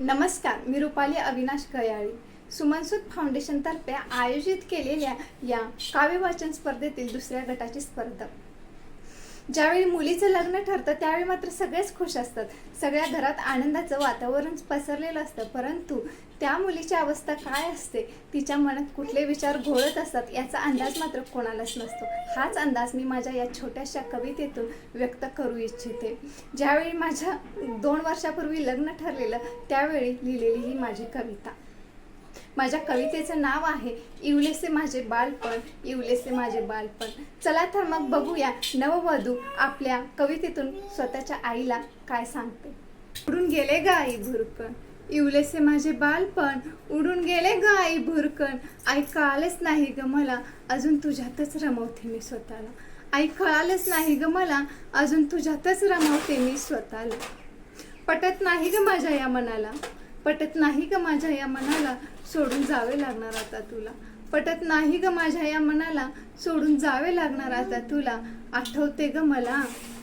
नमस्कार मी रुपाली अविनाश गयाळी. सुमनसूत फाउंडेशनतर्फे आयोजित केलेल्या या काव्यवाचन स्पर्धेतील दुसऱ्या गटाची स्पर्धा ज्यावेळी मुलीचं लग्न ठरतं त्यावेळी मात्र सगळेच खुश असतात. सगळ्या घरात आनंदाचं वातावरण पसरलेलं असतं. परंतु त्या मुलीची अवस्था काय असते? तिच्या मनात कुठले विचार घोळत असतात याचा अंदाज मात्र कोणालाच नसतो. हाच अंदाज मी माझ्या या छोट्याशा कवितेतून व्यक्त करू इच्छिते. ज्यावेळी माझ्या दोन वर्षापूर्वी लग्न ठरलेलं त्यावेळी लिहिलेली ही माझी कविता. माझ्या कवितेचं नाव आहे इवलेसे माझे बालपण इवलेसे माझे बालपण. चला तर मग बघूया नववधू आपल्या कवितेतून स्वतःच्या आईला काय सांगते. उडून गेले ग आई भुरकण इवलेसे माझे बालपण उडून गेले ग आई भुरकण आई कळालेच नाही ग मला अजून तुझ्यातच रमवते मी स्वतःला. आई कळालेच नाही ग मला अजून तुझ्यातच रमवते मी स्वतःला. पटत नाही ग माझ्या या मनाला पटत नाही ग माझ्या या मनाला सोडून जावे लागणार आता तुला? पटत नाही ग माझ्या या मनाला सोडून जावे लागणार आता तुला? आठवते ग मला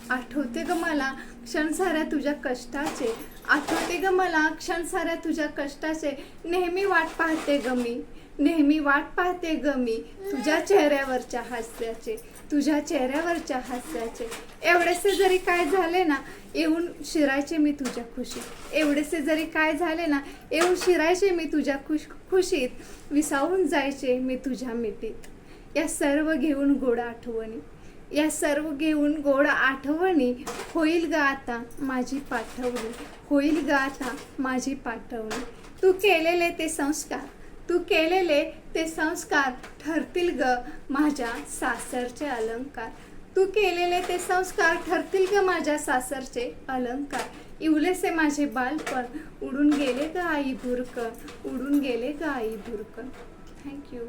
आठवते ग मला क्षण साऱ्या तुझ्या कष्टाचे. आठवते ग मला क्षण साऱ्या तुझ्या कष्टाचे. नेहमी वाट पाहते ग मी. नेहमी वाट पाहते ग मी तुझ्या चेहऱ्यावरच्या हास्याचे तुझ्या चेहऱ्यावरच्या हास्याचे. एवढेसे जरी काय झाले ना येऊन शिरायचे मी तुझ्या खुशीत एवढेसे जरी काय झाले ना येऊन शिरायचे मी तुझ्या खुश खुशीत. विसावून जायचे मी तुझ्या मिठीत. या सर्व घेऊन गोड आठवणी या सर्व घेऊन गोड आठवणी. होईल ग आता माझी पाठवणी होईल ग आता माझी पाठवणी. तू केलेले ते संस्कार तू केलेले ते संस्कार ठरतील ग माझ्या सासरचे अलंकार. तू केलेले ते संस्कार ठरतील ग माझ्या सासरचे अलंकार. इवलेसे माझे बालपण उडून गेले ग आई भुरकण उडून गेले ग आई भुरकण थँक्यू